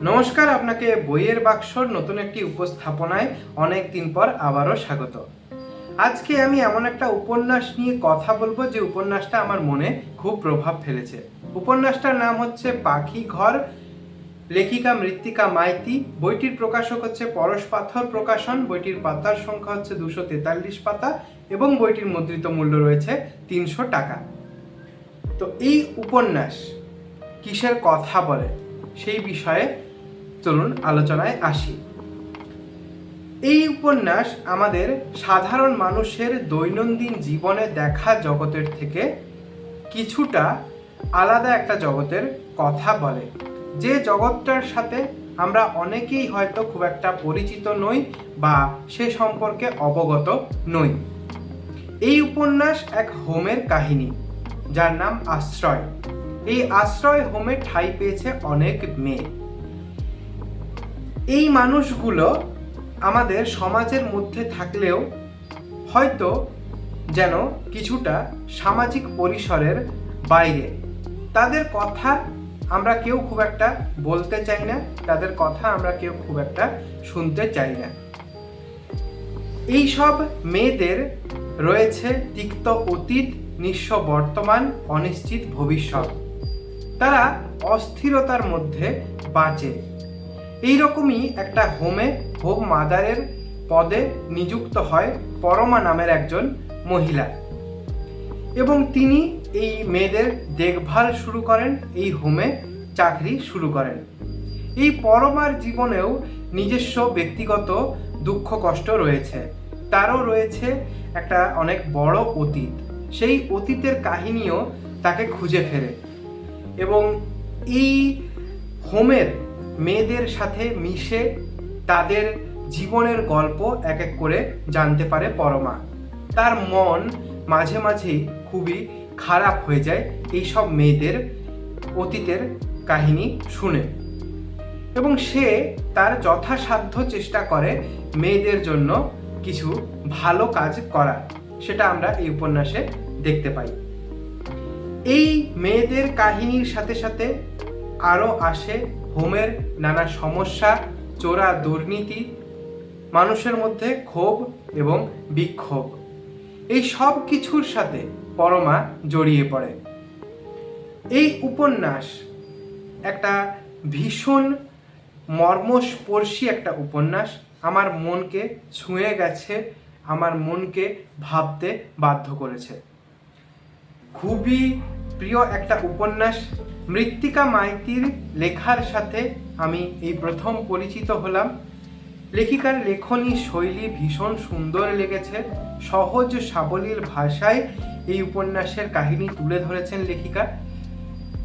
নমস্কার, আপনাকে বইয়ের বাক্সর নতুন একটি উপস্থাপনায় অনেক দিন পর আবারও স্বাগত। আজকে আমি এমন একটা উপন্যাস নিয়ে কথা বলব যে উপন্যাসটা আমার মনে খুব প্রভাব ফেলেছে। উপন্যাসটার নাম হচ্ছে পাখি ঘর, লেখিকা মৃত্তিকা মাইতি, বইটির প্রকাশক হচ্ছে পরশ পাথর প্রকাশন, বইটির পাতার সংখ্যা হচ্ছে দুশো তেতাল্লিশ পাতা এবং বইটির মুদ্রিত মূল্য রয়েছে তিনশো টাকা। তো এই উপন্যাস কিসের কথা বলে? সেই বিষয়ে চলুন আলোচনায় আসি। এই উপন্যাস আমাদের সাধারণ মানুষের দৈনন্দিন জীবনে দেখা জগতের থেকে কিছুটা আলাদা একটা জগতের কথা বলে। যে জগৎটার সাথে আমরা অনেকেই হয়তো খুব একটা পরিচিত নই বা সে সম্পর্কে অবগত নই। এই উপন্যাস এক হোমের কাহিনী, যার নাম আশ্রয়। এই আশ্রয় হোমে ঠাঁই পেয়েছে অনেক মেয়ে। এই মানুষগুলো আমাদের সমাজের মধ্যে থাকলেও হয়তো যেন কিছুটা সামাজিক পরিসরের বাইরে। তাদের কথা আমরা কেউ খুব একটা বলতে চাই না, তাদের কথা আমরা কেউ খুব একটা শুনতে চাই না। এই সব মেয়েদের রয়েছে তিক্ত অতীত, নিঃস্ব বর্তমান, অনিশ্চিত ভবিষ্যৎ। তারা অস্থিরতার মধ্যে বাঁচে। এইরকমই একটা হোমে হোম মাদারের পদে নিযুক্ত হয় পরমা নামের একজন মহিলা। এবং তিনি এই মেয়েদের দেখভাল শুরু করেন, এই হোমে চাকরি শুরু করেন। এই পরমার জীবনেও নিজস্ব ব্যক্তিগত দুঃখ, কষ্ট রয়েছে। তারও রয়েছে একটা অনেক বড় অতীত। সেই অতীতের কাহিনীও তাকে খুঁজে ফেরে। এবং এই হোমের মেয়েদের সাথে মিশে তাদের জীবনের গল্প এক এক করে জানতে পারে পরমা। তার মন মাঝে মাঝেই খুবই খারাপ হয়ে যায় এই সব মেয়েদের অতীতের কাহিনী শুনে। এবং সে তার যথাসাধ্য চেষ্টা করে মেয়েদের জন্য কিছু ভালো কাজ করার, সেটা আমরা এই উপন্যাসে দেখতে পাই। এই মেয়েদের কাহিনীর সাথে সাথে আরও আসে হোমের নানা সমস্যা, চোরা দুর্নীতি, মানুষের মধ্যে ক্ষোভ এবং বিক্ষোভ। এই সব কিছুর সাথে পরমা জড়িয়ে পড়ে। এই উপন্যাস একটা ভীষণ মর্মস্পর্শী একটা উপন্যাস। আমার মনকে ছুঁয়ে গেছে, আমার মনকে ভাবতে বাধ্য করেছে। খুবই প্রিয় একটা উপন্যাস। মৃত্তিকা মাইতির লেখার সাথে আমি এই প্রথম পরিচিত হলাম। লেখিকার লেখনী শৈলী ভীষণ সুন্দর লেগেছে। সহজ সাবলীল ভাষায় এই উপন্যাসের কাহিনী তুলে ধরেছেন লেখিকা।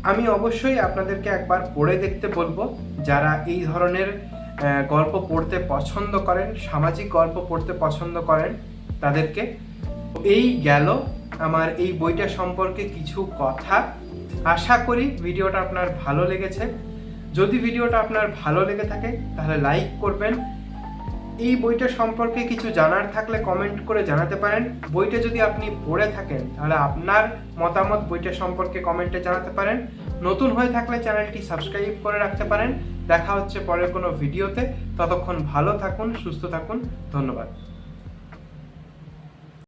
আমি অবশ্যই আপনাদেরকে একবার পড়ে দেখতে বলব। যারা এই ধরনের গল্প পড়তে পছন্দ করেন, সামাজিক গল্প পড়তে পছন্দ করেন, তাদেরকে এই গেল। আমার এই বইটা সম্পর্কে কিছু কথা আশা করি ভিডিওটা আপনার ভালো লেগেছে। যদি ভিডিওটা আপনার ভালো লেগে থাকে, তাহলে লাইক করবেন। এই বইটা সম্পর্কে কিছু জানার থাকলে কমেন্ট করে জানাতে পারেন। বইটা যদি আপনি পড়ে থাকেন, তাহলে আপনার মতামত বইটা সম্পর্কে কমেন্টে জানাতে পারেন। নতুন হয়ে থাকলে চ্যানেলটি সাবস্ক্রাইব করে রাখতে পারেন। দেখা হচ্ছে পরের কোনো ভিডিওতে। ততক্ষণ ভালো থাকুন, সুস্থ থাকুন। ধন্যবাদ।